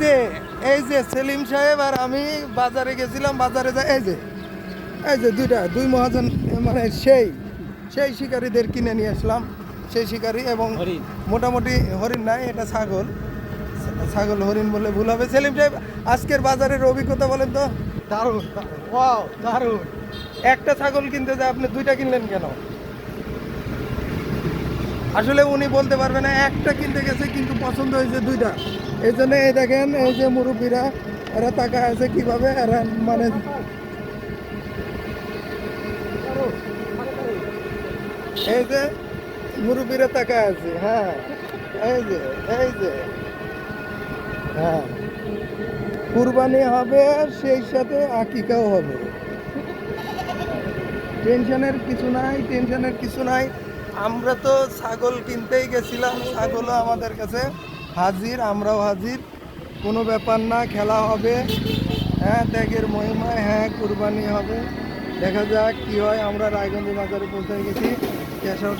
যে এই যে সেলিম সাহেব আর আমি বাজারে গেছিলাম বাজারে যা এই যে এই যে দুইটা দুই মহাজন মানে সেই সেই শিকারীদের কিনে নিয়ে আসলাম। সেই শিকারী এবং মোটামুটি হরিণ নাই এটা ছাগল। ছাগল হরিণ বলে ভুল হবে। সেলিম সাহেব আজকের বাজারের অভিজ্ঞতা বলেন তো। দারুণ ওয়াও দারুণ। একটা ছাগল কিনতে যায় আপনি দুইটা কিনলেন কেন? আসলে উনি বলতে পারবে না, একটা কিনতে গেছে, কিন্তু পছন্দ হয়েছে দুইটা। এই জন্য এই দেখেন, এই যে মুরব্বীরা, এরা টাকা আছে কীভাবে, এরা মানে এই যে মুরব্বীরা টাকা আছে হ্যাঁ এই যে এই যে হ্যাঁ। কুরবানি হবে সেই সাথে আকিকাও হবে। টেনশনের কিছু নাই, টেনশনের কিছু নাই। আমরা তো ছাগল কিনতেই গেছিলাম, ছাগলও আমাদের কাছে হাজির, আমরাও হাজির। কোনো ব্যাপার না, খেলা হবে। হ্যাঁ ত্যাগের মহিমায় হ্যাঁ কুরবানি হবে। দেখা যাক কী হয়, আমরা রায়গঞ্জ বাজারে পৌঁছে গেছি। এসব